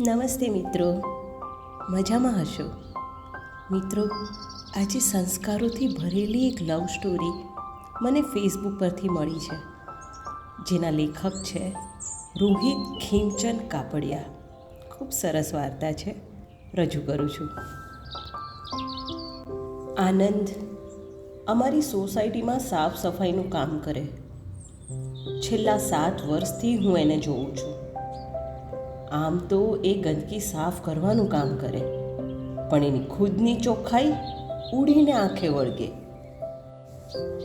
નમસ્તે મિત્રો. મજામાં હશો? મિત્રો, આજે સંસ્કારોથી ભરેલી એક લવ સ્ટોરી મને ફેસબુક પરથી મળી છે. જેના લેખક છે રોહિત ખીમચંદ કાપડિયા. ખૂબ સરસ વાર્તા છે. રજૂ કરું છું. આનંદ અમારી સોસાયટીમાં સાફ સફાઈનું કામ કરે. છેલ્લા સાત વર્ષથી હું એને જોઉં છું. આમ તો એ ગંદકી સાફ કરવાનું કામ કરે. પણ એની ખુદની ચોખ્ખાઈ ઉડીને આંખે વળગે.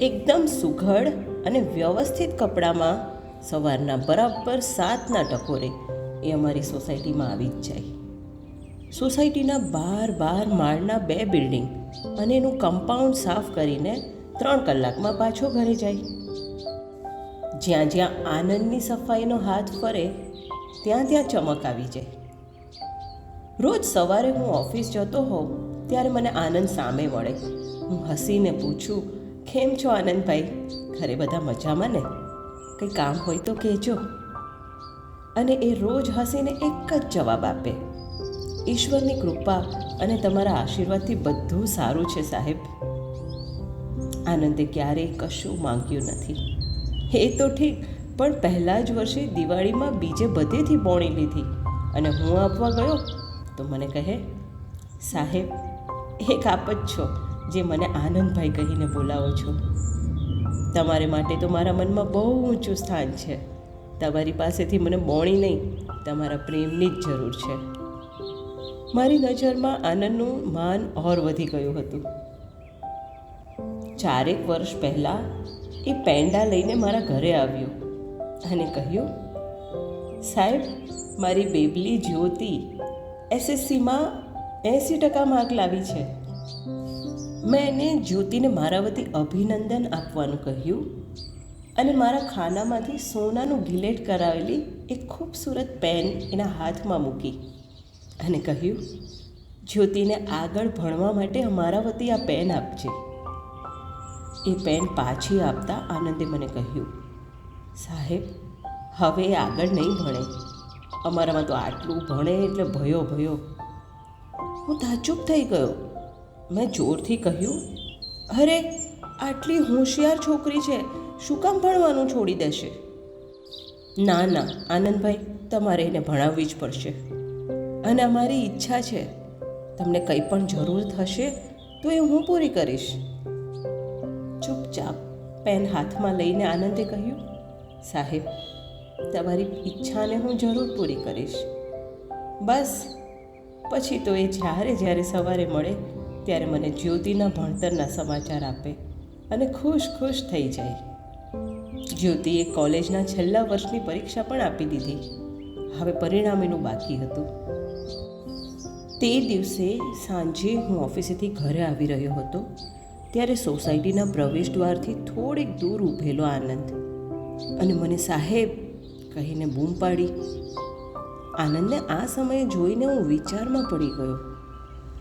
એકદમ સુઘડ અને વ્યવસ્થિત કપડામાં સવારના બરાબર સાતના ટકોરે એ અમારી સોસાયટીમાં આવી જ જાય. સોસાયટીના બાર બાર માળના બે બિલ્ડિંગ અને એનું કમ્પાઉન્ડ સાફ કરીને ત્રણ કલાકમાં પાછો ઘરે જાય. જ્યાં જ્યાં આનંદની સફાઈનો હાથ ફરે ત્યાં ત્યાં ચમક આવી જાય. રોજ સવારે હું ઓફિસ જતો હોઉં, ત્યારે મને આનંદ સામે મળે હું હસીને પૂછું, કેમ છો આનંદભાઈ? ઘરે બધા મજામાં ને? કંઈ કામ હોય તો કહેજો. અને એ રોજ હસીને એક જ જવાબ આપે. ઈશ્વરની કૃપા અને તમારા આશીર્વાદથી બધું સારું છે, સાહેબ. આનંદે ક્યારેય કશું માંગ્યું નથી. એ તો ઠીક પણ પહેલાં જ વર્ષે દિવાળીમાં બીજે બધેથી બોણી લીધી અને હું આપવા ગયો તો મને કહે, સાહેબ, એક આપ જ છો જે મને આનંદભાઈ કહીને બોલાવો છો. તમારે માટે તો મારા મનમાં બહુ ઊંચું સ્થાન છે. તમારી પાસેથી મને બોણી નહીં, તમારા પ્રેમની જ જરૂર છે. મારી નજરમાં આનંદનું માન ઓર વધી ગયું હતું. ચારેક વર્ષ પહેલાં એ પેંડા લઈને મારા ઘરે આવ્યો. અને કહ્યું, સાહેબ, મારી બેબલી જ્યોતિ એસએસસીમાં એંસી ટકા માર્ક લાવી છે. મેં એને જ્યોતિને મારા વતી અભિનંદન આપવાનું કહ્યું અને મારા ખાનામાંથી સોનાનું ગિલેટ કરાવેલી એક ખૂબસૂરત પેન એના હાથમાં મૂકી અને કહ્યું, જ્યોતિને આગળ ભણવા માટે અમારા વતી આ પેન આપજે. એ પેન પાછી આપતા આનંદે મને કહ્યું સાહેબ, હવે આગળ નહીં ભણે. અમારામાં તો આટલું ભણે એટલે ભયો ભયો. હું તાજુબ થઈ ગયો. મેં જોરથી કહ્યું, અરે, આટલી હોશિયાર છોકરી છે, શું કામ ભણવાનું છોડી દેશે? ના ના, આનંદભાઈ, તમારે એને ભણાવવી જ પડશે. અને અમારી ઈચ્છા છે, તમને કંઈ પણ જરૂર થશે, તો એ હું પૂરી કરીશ. ચૂપચાપ પેન હાથમાં લઈને આનંદે કહ્યું સાહેબ, તમારી ઈચ્છાને હું જરૂર પૂરી કરીશ. બસ, પછી તો એ જ્યારે જ્યારે સવારે મળે, ત્યારે મને જ્યોતિના ભણતરના સમાચાર આપે અને ખુશ ખુશ થઈ જાય. જ્યોતિએ કોલેજના છેલ્લા વર્ષની પરીક્ષા પણ આપી દીધી. હવે પરિણામ બાકી હતું. તે દિવસે સાંજે હું ઓફિસેથી ઘરે આવી રહ્યો હતો, ત્યારે સોસાયટીના પ્રવેશ દ્વારથી થોડીક દૂર ઊભેલો આનંદ. અને મને સાહેબ કહીને બૂમ પાડી. આનંદને આ સમયે જોઈને હું વિચારમાં પડી ગયો.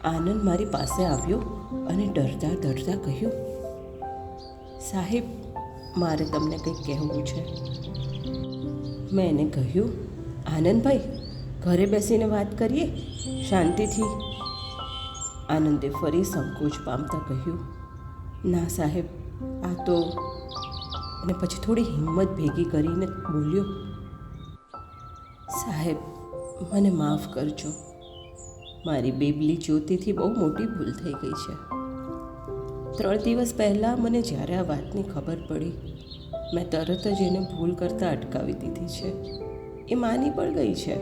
આનંદ મારી પાસે આવ્યો અને ડરતા ડરતા કહ્યું, સાહેબ, મારે તમને કંઈક કહેવું છે. મેં એને કહ્યું, આનંદભાઈ, ઘરે બેસીને વાત કરીએ? શાંતિથી. આનંદે ફરી સંકોચ પામતા કહ્યું, ના સાહેબ, આ તો અને પછી થોડી હિંમત ભેગી કરીને બોલ્યો, સાહેબ, મને માફ કરજો. મારી બેબલી જ્યોતિથી બહુ મોટી ભૂલ થઈ ગઈ છે. ત્રણ દિવસ પહેલાં મને જ્યારે આ વાતની ખબર પડી, મેં તરત જ એને ભૂલ કરતાં અટકાવી દીધી છે. એ માની પણ ગઈ છે.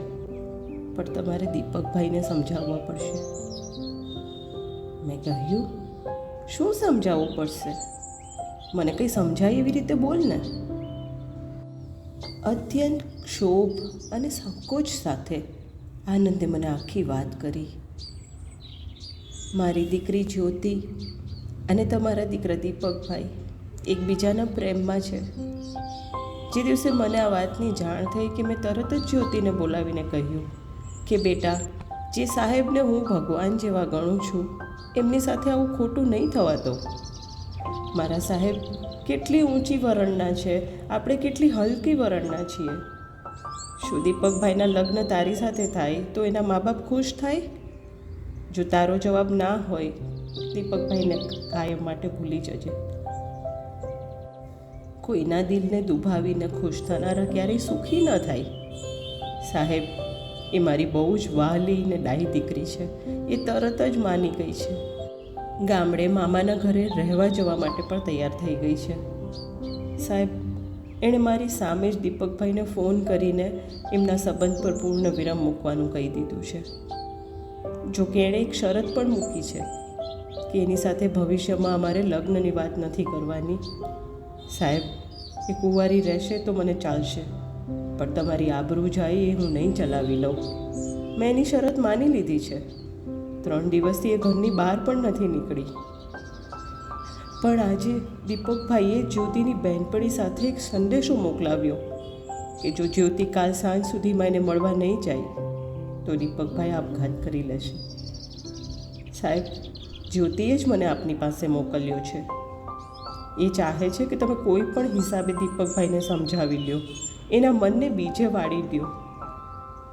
પણ તમારે દીપકભાઈને સમજાવવા પડશે. મેં કહ્યું, શું સમજાવવું પડશે? મને કંઈ સમજાય એવી રીતે બોલ ને. અત્યંત ક્ષોભ અને સંકોચ સાથે આનંદે મને આખી વાત કરી. મારી દીકરી જ્યોતિ અને તમારા દીકરા દીપકભાઈ એકબીજાના પ્રેમમાં છે. જે દિવસે મને આ વાતની જાણ થઈ કે મેં તરત જ જ્યોતિને બોલાવીને કહ્યું કે, બેટા, જે સાહેબને હું ભગવાન જેવા ગણું છું, એમની સાથે આવું ખોટું નહીં થવા દો મારા સાહેબ, કેટલી ઊંચી વરણના છે. આપણે કેટલી હલકી વરણના છીએ. શું દીપકભાઈના લગ્ન તારી સાથે થાય તો એના મા બાપ ખુશ થાય? જો તારો જવાબ ના હોય, દીપકભાઈને કાયમ માટે ભૂલી જજે. કોઈના દિલને દુભાવીને ખુશ થનારા ક્યારેય સુખી ન થાય. સાહેબ, એ મારી બહુ જ વહાલી ને ડાહી દીકરી છે. એ તરત જ માની ગઈ છે. ગામડે મામાના ઘરે રહેવા જવા માટે પણ તૈયાર થઈ ગઈ છે. સાહેબ, એણે મારી સામે જ દીપકભાઈને ફોન કરીને એમના સંબંધ પર પૂર્ણ વિરામ મૂકવાનું કહી દીધું છે. જો કે એણે એક શરત પણ મૂકી છે કે એની સાથે ભવિષ્યમાં અમારે લગ્નની વાત નથી કરવાની. સાહેબ, એ કુંવારી રહેશે તો મને ચાલશે, પણ તમારી આબરૂ જાય એ હું નહીં ચલાવી લઉં. મેં એની શરત માની લીધી છે. ત્રણ દિવસથી એ ઘરની બહાર પણ નથી નીકળી. પણ આજે દીપકભાઈએ જ્યોતિની બહેનપણી સાથે એક સંદેશો મોકલાવ્યો કે જો જ્યોતિ કાલ સાંજ સુધીમાં એને મળવા નહીં જાય, તો દીપકભાઈ આપઘાત કરી લેશે. સાહેબ, જ્યોતિએ જ મને આપની પાસે મોકલ્યો છે. એ ચાહે છે કે તમે કોઈ પણ હિસાબે દીપકભાઈને સમજાવી લ્યો. એના મનને બીજે વાળી દ્યો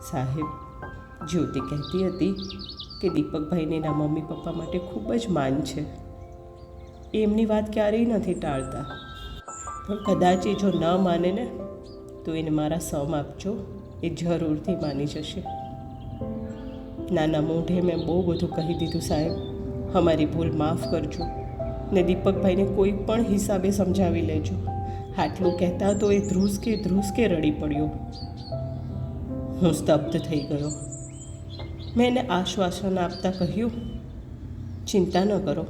સાહેબ, જ્યોતિ કહેતી હતી કે દીપકભાઈને એના મમ્મી પપ્પા માટે ખૂબ જ માન છે. એમની વાત ક્યારેય નથી ટાળતા. પણ કદાચ એ જો ન માને ને, તો એને મારા સમ આપજો. એ જરૂરથી માની જશે. નાના મોઢે મેં બહુ બધું કહી દીધું સાહેબ. અમારી ભૂલ માફ કરજો. ને દીપકભાઈને કોઈ પણ હિસાબે સમજાવી લેજો. આટલું કહેતા તો એ ધ્રુસકે ધ્રુસકે રડી પડ્યો. હું સ્તબ્ધ થઈ ગયો. મેં એને આશ્વાસન આપતા કહ્યું ચિંતા ન કરો.